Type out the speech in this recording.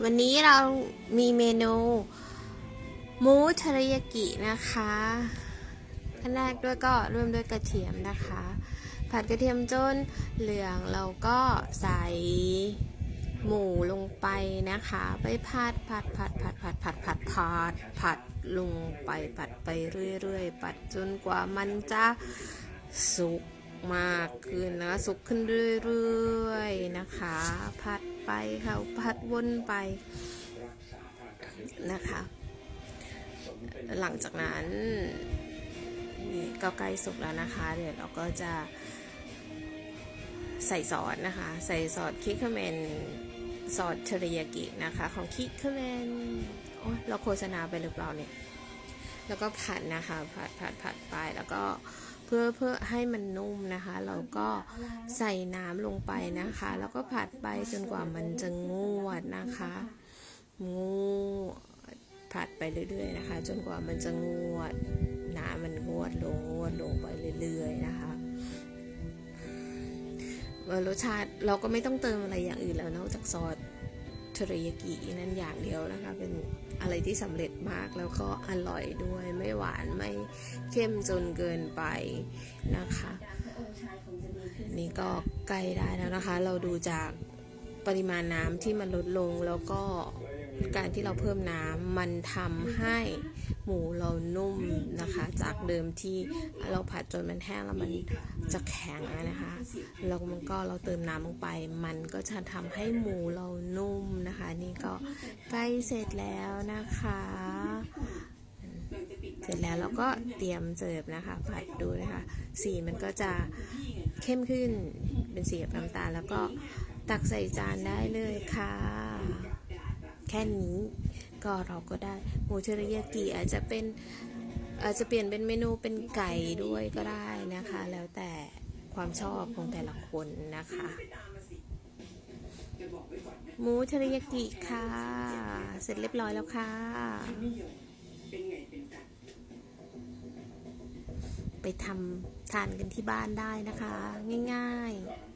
วันนี้เรามีเมนูหมูเทริยากินะคะขั้นแรกด้วยก็เริ่มด้วยกระเทียมนะคะ ผัดกระเทียมจนเหลืองเราก็ใส่หมูลงไปนะคะ ไปผัดผัดผัดผัดผัดผัดผัดผัดผัดลงไปผัดไปเรื่อยๆผัดจนกว่ามันจะสุก มากขึ้นนะคะสุกขึ้นเรื่อยๆนะคะผัดไปค่ะผัดวนไปนะคะ หลังจากนั้นนี่ก็ใกล้สุกแล้วนะคะ เดี๋ยวเราก็จะใส่ซอสนะคะ ใส่ซอสคิคเมนซอสเทริยากินะคะ ของคิคเมนโอ้ยเราโฆษณาไปหรือเปล่าเนี่ย แล้วก็ผัดนะคะ ผัดผัดผัดไปแล้วก็ พื่อเพื่อให้มันนุ่มนะคะ เราก็ใส่น้ำลงไปนะคะ แล้วก็ผัดไปจนกว่ามันจะงวดนะคะ งวดผัดไปเรื่อยๆนะคะ จนกว่ามันจะงวดน้ำมันงวดลงงวดลงไปเรื่อยๆนะคะรสชาติเราก็ไม่ต้องเติมอะไรอย่างอื่นแล้วนอกจากซอส เทริยากินั่นอย่างเดียวนะคะ เป็นอะไรที่สำเร็จมากแล้วก็อร่อยด้วยไม่หวานไม่เข้มจนเกินไปนะคะ นี่ก็ใกล้ได้แล้วนะคะ เราดูจากปริมาณน้ำที่มันลดลงแล้วก็ การที่เราเพิ่มน้ำมันทำให้หมูเรานุ่มนะคะ จากเดิมที่เราผัดจนมันแห้งแล้วมันจะแข็งนะคะแล้วมันก็เราเติมน้ำลงไป มันก็จะทำให้หมูเรานุ่มนะคะ นี่ก็ใกล้เสร็จแล้วนะคะเสร็จแล้วเราก็เตรียมเสิร์ฟนะคะ ผัดดูนะคะ สีมันก็จะเข้มขึ้นเป็นสีแบบน้ำตาล แล้วก็ตักใส่จานได้เลยค่ะ แค่นี้ ก็เราก็ได้หมูเทริยากิอาจจะเป็นอาจจะเปลี่ยนเป็นเมนูเป็นไก่ด้วยก็ได้นะคะ แล้วแต่ความชอบของแต่ละคนนะคะหมูเทริยากิค่ะ เสร็จเรียบร้อยแล้วค่ะ ไปทำทานกันที่บ้านได้นะคะ ง่าย ๆ